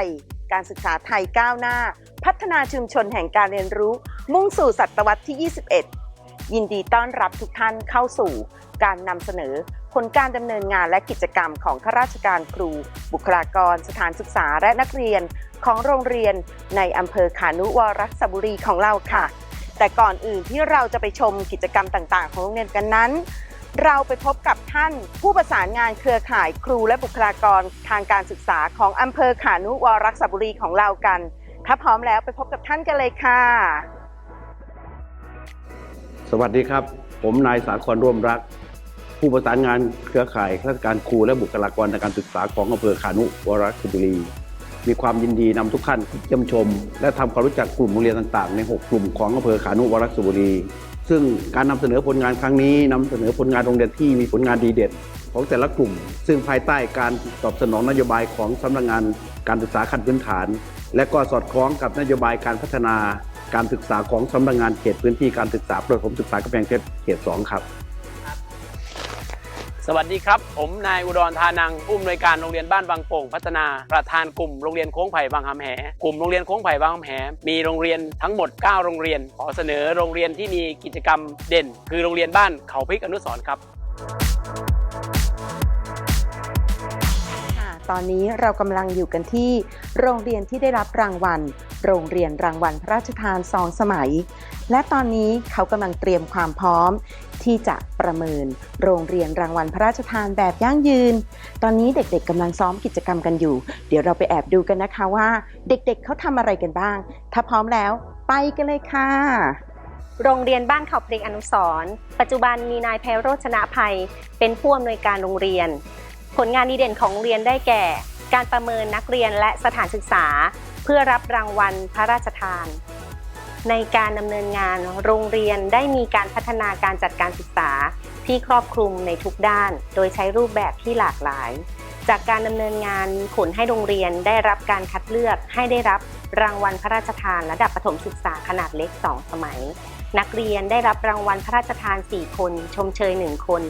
านุร่วมใจการศึกษาไทยก้าวหน้า พัฒนาชุมชนแห่งการเรียนรู้ มุ่งสู่ศตวรรษที่ 21 ยินดีต้อนรับทุกท่านเข้าสู่การนำเสนอผลการดำเนินงานและกิจกรรมของข้าราชการครู บุคลากร สถานศึกษาและนักเรียนของโรงเรียนในอำเภอขานุวรสบุรีของเราค่ะ แต่ก่อนอื่นที่เราจะไปชมกิจกรรมต่างๆ ของโรงเรียนกันนั้น เราไปพบกับท่านผู้ประสานงานเครือข่ายครูและบุคลากรทางการศึกษาของอำเภอขานุวรสบุรีของเรากัน ถ้าพร้อมแล้วไปพบกับท่านกันเลยค่ะ สวัสดีครับ ผมนายสาครร่วมรัก ผู้ประสานงานเครือข่ายข้าราชการครูและบุคลากรทางการศึกษาของอำเภอขานุวรักษบุรี มีความยินดีนำทุกท่านเยี่ยมชม และทำความรู้จักกลุ่มโรงเรียนต่างๆ ใน 6 กลุ่มของอำเภอขานุวรักษบุรี ซึ่งการนำเสนอผลงานครั้งนี้นำเสนอผลงานโรงเรียนที่มีผลงานดีเด่นของแต่ละกลุ่ม ซึ่งภายใต้การตอบสนองนโยบายของสำนักงานการศึกษาขั้นพื้นฐาน และก็สอดคล้องกับนโยบายการพัฒนาการศึกษาของสำนักงานเขตพื้นที่การศึกษาประถมศึกษากำแพงเพชรเขต 2 ครับ วัสดีครับ ผมนายอุดรธานังผู้อำนวยการโรงเรียนบ้านบางโป่งพัฒนาประธานกลุ่มโรงเรียนโค้งไผ่บางคำแหกลุ่มโรงเรียนโค้งไผ่บางคำแหมีโรงเรียนทั้งหมด 9 โรงเรียน ขอเสนอโรงเรียนที่มีกิจกรรมเด่น คือโรงเรียนบ้านเขาพริกอนุสร์ครับตอนนี้เรากำลังอยู่กันที่ โรงเรียนที่ได้รับรางวัล โรงเรียนรางวัลพระราชทานสองสมัย และตอนนี้เขากำลังเตรียมความพร้อม ที่จะประเมินโรงเรียนรางวัลพระราชทานแบบยั่งยืน ตอนนี้เด็กๆกำลังซ้อมกิจกรรมกันอยู่ เดี๋ยวเราไปแอบดูกันนะคะว่า เด็กๆเขาทำอะไรกันบ้าง ถ้าพร้อมแล้วไปกันเลยค่ะ โรงเรียนบ้านเขาเพริกอนุสรณ์ปัจจุบันมีนายไพโรจนะภัย เป็นผู้อำนวยการโรงเรียน ผลงานดีเด่นของโรงเรียนได้แก่ การประเมินนักเรียนและสถานศึกษา เพื่อรับรางวัลพระราชทาน ในการดำเนินงานโรงเรียนได้มีการพัฒนาการจัดการศึกษาที่ครอบคลุมในทุกด้าน โดยใช้รูปแบบที่หลากหลาย จากการดำเนินงานมีผลให้โรงเรียนได้รับการคัดเลือกให้ได้รับรางวัลพระราชทานระดับประถมศึกษาขนาดเล็ก 2 สมัย นักเรียนได้รับรางวัลพระราชทาน 4 คน ชมเชย 1 คน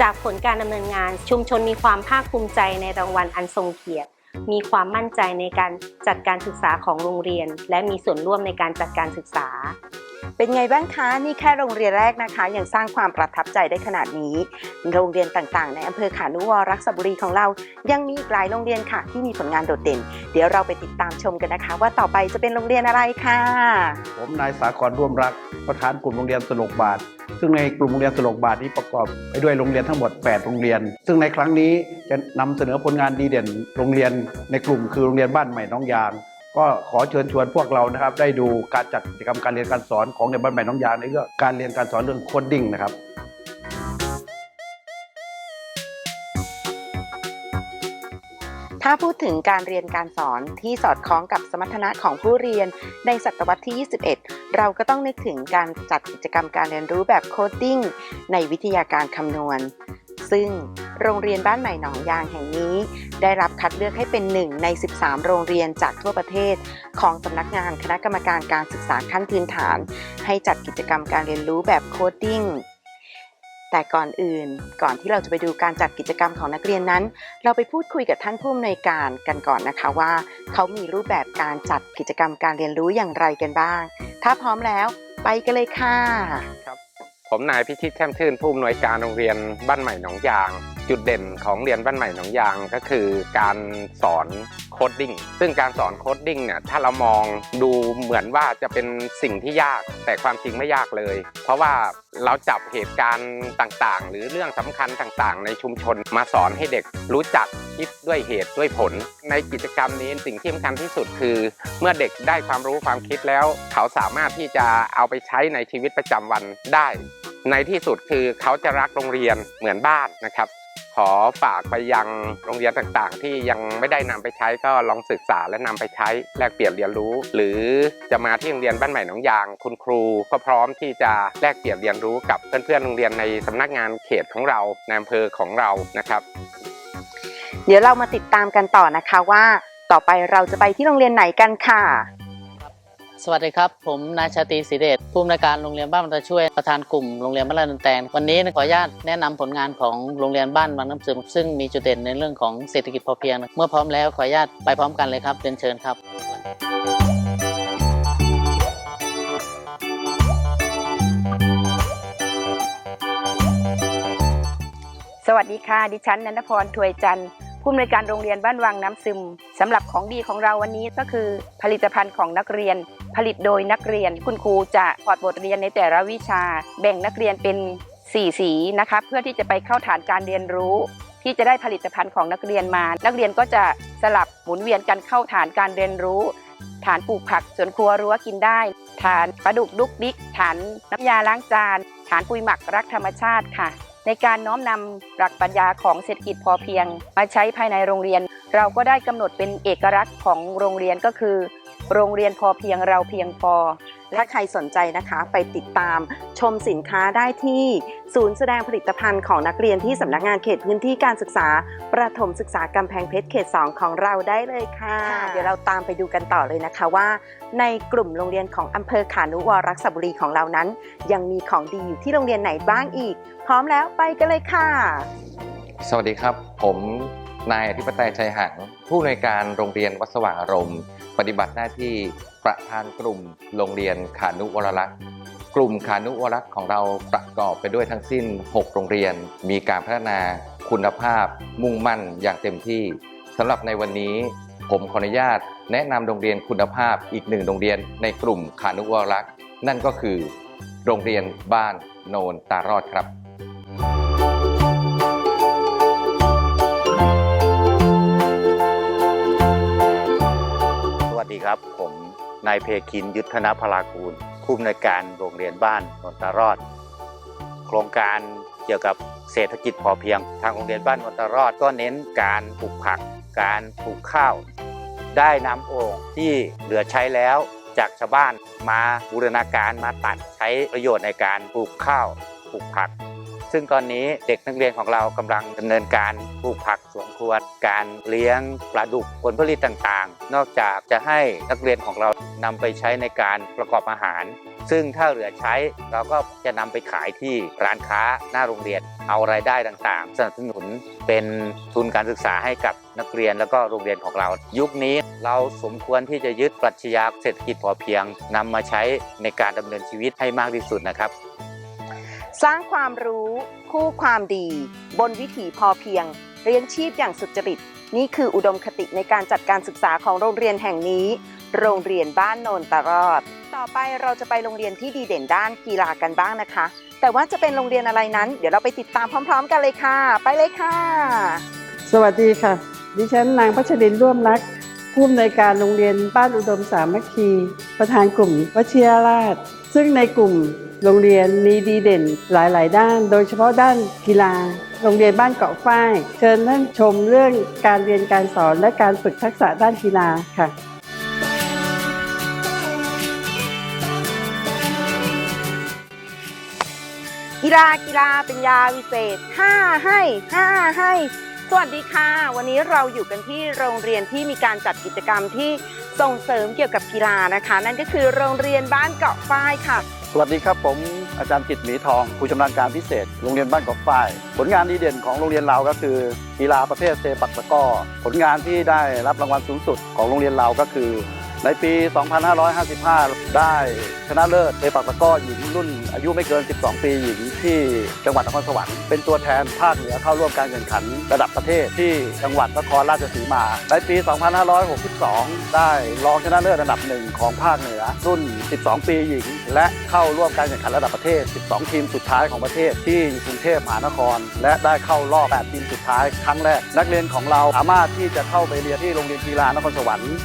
จากผลการดำเนินงานชุมชนมีความภาคภูมิใจในรางวัลอันทรงเกียรติ มีความมั่นใจในการจัดการศึกษาของโรงเรียน และมีส่วนร่วมในการจัดการศึกษา เป็นไงบ้างคะ นี่แค่โรงเรียนแรกนะคะ ยังสร้างความประทับใจได้ขนาดนี้ โรงเรียนต่างๆ ในอำเภอขานุวรักษบุรีของเรา ยังมีอีกหลายโรงเรียนค่ะ ที่มีผลงานโดดเด่น เดี๋ยวเราไปติดตามชมกันนะคะ ว่าต่อไปจะเป็นโรงเรียนอะไรค่ะ ผมนายสาครร่วมรักประธานกลุ่มโรงเรียนสนุกบาท ซึ่งในกลุ่มโรงเรียนสนุกบาทนี้ประกอบไปด้วยโรงเรียนทั้งหมด 8 โรงเรียน ซึ่งในครั้งนี้จะนำเสนอผลงานดีเด่น โรงเรียนในกลุ่มคือโรงเรียนบ้านใหม่น้องยาง ก็ขอเชิญชวนพวกเรานะครับ ได้ดูการจัดกิจกรรมการเรียนการสอนของในบ้านใหม่น้องยางในเรื่องการเรียนการสอนเรื่องโคดดิ้งนะครับถ้าพูดถึงการเรียนการสอนที่สอดคล้องกับสมรรถนะของผู้เรียนในศตวรรษที่ 21 เราก็ต้องนึกถึงการจัดกิจกรรมการเรียนรู้แบบโคดดิ้งในวิทยาการคำนวณ ซึ่ง โรงเรียนบ้านใหม่หนองยางแห่งนี้ ได้รับคัดเลือกให้เป็นหนึ่งใน 13 โรงเรียนจากทั่วประเทศ ของสำนักงานคณะกรรมการการศึกษาขั้นพื้นฐาน ให้จัดกิจกรรมการเรียนรู้แบบโคดดิ้งแต่ก่อนอื่น ก่อนที่เราจะไปดูการจัดกิจกรรมของนักเรียนนั้น เราไปพูดคุยกับท่านผู้อำนวยการกันก่อนนะคะว่า เขามีรูปแบบการจัดกิจกรรมการเรียนรู้อย่างไรกันบ้าง ถ้าพร้อมแล้ว ไปกันเลยค่ะ ผมนายพิชิตแช่มชื่นผู้อำนวยการโรงเรียนบ้านใหม่หนองยาง จุดเด่นของเรียนบ้านใหม่หนองยางก็คือการสอนโคดดิ้งซึ่งการสอนโคดดิ้งเนี่ยถ้าเรามองดูเหมือนว่าจะเป็นสิ่งที่ยากแต่ความจริงไม่ยากเลย เพราะว่าเราจับเหตุการณ์ต่างๆ หรือเรื่องสำคัญต่างๆ ในชุมชนมาสอนให้เด็กรู้จักคิดด้วยเหตุด้วยผล ในกิจกรรมนี้สิ่งที่สำคัญที่สุดคือ เมื่อเด็กได้ความรู้ความคิดแล้ว เขาสามารถที่จะเอาไปใช้ในชีวิตประจำวันได้ ในที่สุดคือเขาจะรักโรงเรียนเหมือนบ้านนะครับ ขอฝากไปยังโรงเรียนต่างๆ ที่ยังไม่ได้นำไปใช้ก็ลองศึกษาและนำไปใช้แลกเปลี่ยนเรียนรู้ หรือจะมาที่โรงเรียนบ้านใหม่หนองยาง คุณครูก็พร้อมที่จะแลกเปลี่ยนเรียนรู้กับเพื่อนๆโรงเรียนในสำนักงานเขตของเราในอำเภอของเรานะครับ เดี๋ยวเรามาติดตามกันต่อนะคะว่า ต่อไปเราจะไปที่โรงเรียนไหนกันค่ะ สวัสดีครับ ผมนายชาตรีศรีเดชผู้อำนวยการโรงเรียนบ้านมันตะช่วยประธานกลุ่มโรงเรียนบ้านลาดนแตงวันนี้ขออนุญาตแนะนำผลงานของโรงเรียนบ้านบางน้ำซึมซึ่งมีจุดเด่นในเรื่องของเศรษฐกิจพอเพียง เมื่อพร้อมแล้วขออนุญาตไปพร้อมกันเลยครับเรียนเชิญครับสวัสดีค่ะ ดิฉันนันทพร ถวยจันทร์ ผู้อำนวยการโรงเรียนบ้านวังน้ำซึมสำหรับของดีของเราวันนี้ก็คือ ผลิตภัณฑ์ของนักเรียน ผลิตโดยนักเรียน คุณครูจะพอร์ตบทเรียนในแต่ละวิชา แบ่งนักเรียนเป็น 4 สีนะคะ เพื่อที่จะไปเข้าฐานการเรียนรู้ ที่จะได้ผลิตภัณฑ์ของนักเรียนมา นักเรียนก็จะสลับหมุนเวียนกันเข้าฐานการเรียนรู้ ฐานปลูกผักสวนครัวรั้วกินได้ ฐานปลาดุกดุกดิกฐานน้ำยาล้างจาน ฐานปุ๋ยหมักรักธรรมชาติค่ะ ในการน้อมนำหลักปรัชญาของเศรษฐกิจพอเพียง มาใช้ภายในโรงเรียน เราก็ได้กำหนดเป็นเอกลักษณ์ของโรงเรียนก็คือ โรงเรียนพอเพียงเราเพียงพอ ถ้าใครสนใจนะคะไปติดตามชมสินค้าได้ที่ศูนย์แสดงผลิตภัณฑ์ของนักเรียนที่สำนักงานเขตพื้นที่การศึกษา ประถมศึกษากำแพงเพชรเขต 2 ของเราได้เลยค่ะ เดี๋ยวเราตามไปดูกันต่อเลยนะคะว่า ในกลุ่มโรงเรียนของอำเภอขานุวรักษบุรีของเรานั้น ยังมีของดีอยู่ที่โรงเรียนไหนบ้างอีก พร้อมแล้วไปกันเลยค่ะ สวัสดีครับ ผม นายอธิปไตยชัยหังผู้อำนวยการโรงเรียนวัดสว่างอารมณ์ ปฏิบัติหน้าที่ประธานกลุ่มโรงเรียนขานุวรลักษ์กลุ่มขานุวรลักษ์ของเราประกอบไปด้วยทั้งสิ้น 6 โรงเรียน มีการพัฒนาคุณภาพ มุ่งมั่นอย่างเต็มที่สำหรับในวันนี้ ผมขออนุญาต แนะนำโรงเรียนคุณภาพอีกหนึ่งโรงเรียนในกลุ่มขานุวรลักษ์นั่นก็คือ โรงเรียนบ้านโนนตารอดครับ ดีครับ ผมนายเพคินยุทธนพลากูลผู้อำนวยการโรงเรียนบ้านนนตารอด โครงการเกี่ยวกับเศรษฐกิจพอเพียง ทางโรงเรียนบ้านนนตารอดก็เน้นการปลูกผัก การปลูกข้าว ได้นำโอ่งที่เหลือใช้แล้วจากชาวบ้านมาบูรณาการมาตัดใช้ประโยชน์ในการปลูกข้าวปลูกผัก ซึ่งตอนนี้เด็กนักเรียนของเรากำลังดำเนินการปลูกผักสวนครัวการเลี้ยงปลาดุกผลผลิตต่างๆ นอกจากจะให้นักเรียนของเรานำไปใช้ในการประกอบอาหาร ซึ่งถ้าเหลือใช้เราก็จะนำไปขายที่ร้านค้าหน้าโรงเรียนเอารายได้ต่างๆ สนับสนุนเป็นทุนการศึกษาให้กับนักเรียนแล้วก็โรงเรียนของเรา ยุคนี้เราสมควรที่จะยึดปรัชญาเศรษฐกิจพอเพียงนำมาใช้ในการดำเนินชีวิตให้มากที่สุดนะครับ สร้างความรู้ คู่ความดี บนวิถีพอเพียงเลี้ยงชีพอย่างสุจริต นี่คืออุดมคติในการจัดการศึกษาของโรงเรียนแห่งนี้ โรงเรียนบ้านโนนตารอด ต่อไปเราจะไปโรงเรียนที่ดีเด่นด้านกีฬากันบ้างนะคะ แต่ว่าจะเป็นโรงเรียนอะไรนั้น เดี๋ยวเราไปติดตามพร้อม ๆ กันเลยค่ะ ไปเลยค่ะ สวัสดีค่ะ ดิฉันนางพัชรินร่วมรักผู้อำนวยการโรงเรียนบ้านอุดมสามัคคี ประธานกลุ่มวชิรราช ซึ่งในกลุ่มโรงเรียนมีดีเด่นหลาย ๆ ด้าน โดยเฉพาะด้านกีฬา โรงเรียนบ้านเกาะฝ้าย เชิญท่านชมเรื่องการเรียนการสอนและการฝึกทักษะด้านกีฬาค่ะกีฬากีฬาเป็นยาวิเศษ5ให้5ให้ สวัสดีค่ะ วันนี้เราอยู่กันที่โรงเรียนที่มีการจัดกิจกรรมที่ ส่งเสริมเกี่ยวกับกีฬานะคะ นั่นก็คือโรงเรียนบ้านเกาะฝ้ายค่ะ สวัสดีครับผมอาจารย์จิตหมีทองผู้ชำนาญการพิเศษโรงเรียนบ้านกอกฝ้าย ผลงานดีเด่นของโรงเรียนเราก็คือ กีฬาประเภทเซปักตะก้อผลงานที่ได้รับรางวัลสูงสุดของโรงเรียนเราก็คือ ในปี 2555 ได้ชนะเลิศเซปักตะก้อหญิงรุ่นอายุไม่เกิน 12 ปีหญิงที่จังหวัดนครสวรรค์ เป็นตัวแทนภาคเหนือเข้าร่วมการแข่งขันระดับประเทศที่จังหวัดนครราชสีมา ในปี 2562 ได้รองชนะเลิศอันดับหนึ่งของภาคเหนือรุ่น 12 ปีหญิง และเข้าร่วมการแข่งขันระดับประเทศ 12 ทีมสุดท้ายของประเทศที่กรุงเทพมหานคร และได้เข้ารอบ 8 ทีมสุดท้ายครั้งแรก นักเรียนของเราสามารถที่จะเข้าไปเรียนที่โรงเรียนกีฬานครสวรรค์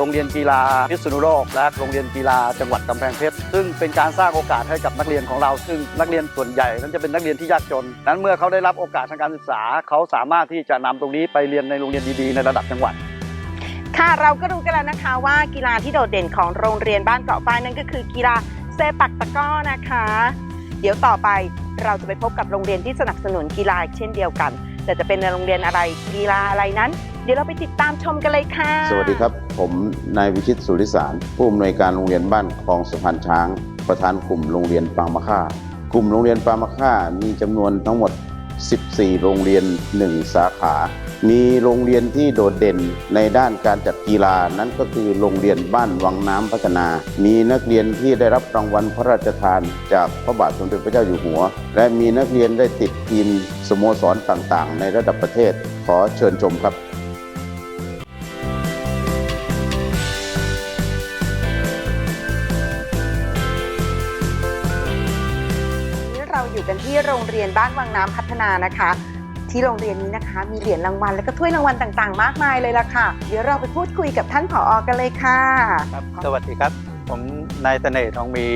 โรงเรียนกีฬาพิษณุโลกและโรงเรียนกีฬาจังหวัดกำแพงเพชรซึ่งเป็นการสร้างโอกาสให้กับนักเรียนของเรา ซึ่งนักเรียนส่วนใหญ่นั้นจะเป็นนักเรียนที่ยากจนนั้นเมื่อเขาได้รับโอกาสทางการศึกษา เขาสามารถที่จะนำตรงนี้ไปเรียนในโรงเรียนดีๆ ในระดับจังหวัดค่ะเราก็รู้กันแล้วนะคะว่ากีฬาที่โดดเด่นของโรงเรียนบ้านเกาะฝ้ายนั่นก็คือกีฬาเซปักตะก้อนะคะ เดี๋ยวต่อไปเราจะไปพบกับโรงเรียนที่สนับสนุนกีฬาเช่นเดียวกัน แต่จะเป็นโรงเรียนอะไรกีฬาอะไรนั้น เดี๋ยวเราไปติดตามชมกันเลยค่ะ สวัสดีครับ ผมนายวิชิตสุริสาร ผู้อำนวยการโรงเรียนบ้านคลองสะพานช้าง ประธานกลุ่มโรงเรียนปางมะค่ากลุ่มโรงเรียนปางมะค่ามีจำนวนทั้งหมด 14 โรงเรียน 1 สาขา มีโรงเรียนที่โดดเด่นในด้านการจัดกีฬานั้นก็คือโรงเรียนบ้านวังน้ำพัฒนา มีนักเรียนที่ได้รับรางวัลพระราชทาน จากพระบาทสมเด็จพระเจ้าอยู่หัว และมีนักเรียนได้ติดทีม สโมสรต่างๆ ในระดับประเทศขอเชิญชมครับวันนี้เราอยู่กันที่โรงเรียนบ้านวังน้ำพัฒนานะคะ ที่โรงเรียนนี้นะคะ มีเหรียญรางวัลและก็ถ้วยรางวัลต่างๆ มากมายเลยล่ะค่ะ เดี๋ยวเราไปพูดคุยกับท่านผออกันเลยค่ะ ครับ สวัสดีครับ ผมนายเสน่ห์ทองมี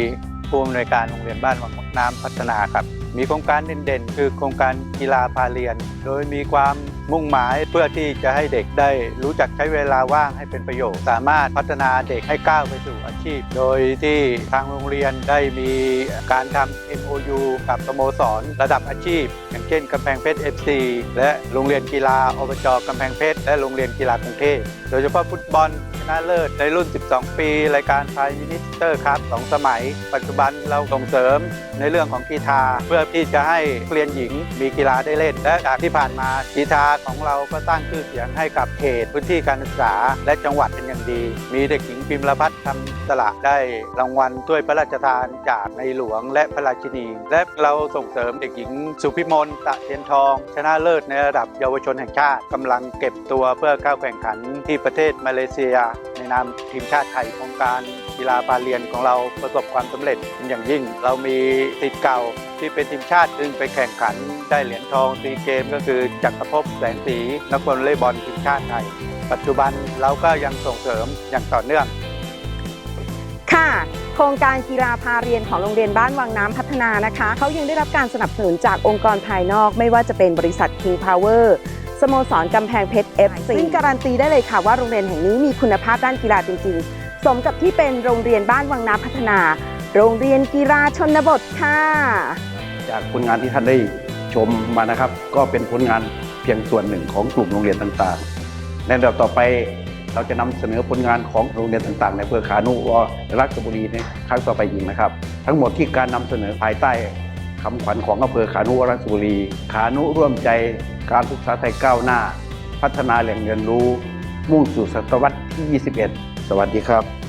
ผู้อำนวยการโรงเรียนบ้านวังน้ำพัฒนาครับ มีโครงการเด่นๆ คือโครงการกีฬาพาเรียน โดยมีความมุ่งหมายเพื่อที่จะให้เด็กได้รู้จักใช้เวลาว่างให้เป็นประโยชน์ สามารถพัฒนาเด็กให้ก้าวไปสู่อาชีพ โดยที่ทางโรงเรียนได้มีการทำ MOU กับสโมสรระดับอาชีพ อย่างเช่นกำแพงเพชร FC และโรงเรียนกีฬาอบจกำแพงเพชรและโรงเรียนกีฬากรุงเทพโดยเฉพาะฟุตบอลชนะเลิศในรุ่น 12 ปี รายการไทยมินิสเตอร์ครับ2สมัย ปัจจุบันเราส่งเสริมในเรื่องของกีฬาเพื่อที่จะให้เรียนหญิงมีกีฬาได้เล่น และจากที่ผ่านมากีฬาของเราก็สร้างชื่อเสียงให้กับเขตพื้นที่การศึกษา และจังหวัดเป็นอย่างดี มีเด็กหญิงพิมพ์ละพัฒน์ทำ สละได้รางวัลถ้วยพระราชทานจากในหลวงและพระราชินี และเราส่งเสริมเด็กหญิงสุพิมลตะเทียนทอง ชนะเลิศในระดับเยาวชนแห่งชาติกำลังเก็บตัวเพื่อเข้าแข่งขันที่ประเทศมาเลเซีย ในนามทีมชาติไทยของการกีฬาบาเรียนของเราประสบความสำเร็จเป็นอย่างยิ่ง เรามีติดเก่าที่เป็นทีมชาติซึ่งไปแข่งขันได้เหรียญทองซีเกมก็คือจักรภพแสงสีนักวอลเลย์บอลทีมชาติไทย ปัจจุบันเราก็ยังส่งเสริมอย่างต่อเนื่อง ค่ะ โครงการกีฬาพาเรียนของโรงเรียนบ้านวังน้ำพัฒนานะคะ เขายังได้รับการสนับสนุนจากองค์กรภายนอก ไม่ว่าจะเป็นบริษัท King Power สโมสรกำแพงเพชร FC ซึ่งการันตีได้เลยค่ะว่าโรงเรียนแห่งนี้มีคุณภาพด้านกีฬาจริงๆ สมกับที่เป็นโรงเรียนบ้านวังน้ำพัฒนา โรงเรียนกีฬาชนบทค่ะ จากผลงานที่ท่านได้ชมมานะครับ ก็เป็นผลงานเพียงส่วนหนึ่งของกลุ่มโรงเรียนต่างๆในลำดับต่อไป เราจะนำเสนอผลงานของโรงเรียนต่าง ๆ ในอำเภอขานุวรัชบุรีในครั้งต่อไปอีกนะครับ ทั้งหมดที่การนำเสนอภายใต้คำขวัญของอำเภอขานุวรัชบุรี ขานุร่วมใจการศึกษาไทยก้าวหน้า พัฒนาแหล่งเรียนรู้ มุ่งสู่ศตวรรษที่ 21 สวัสดีครับ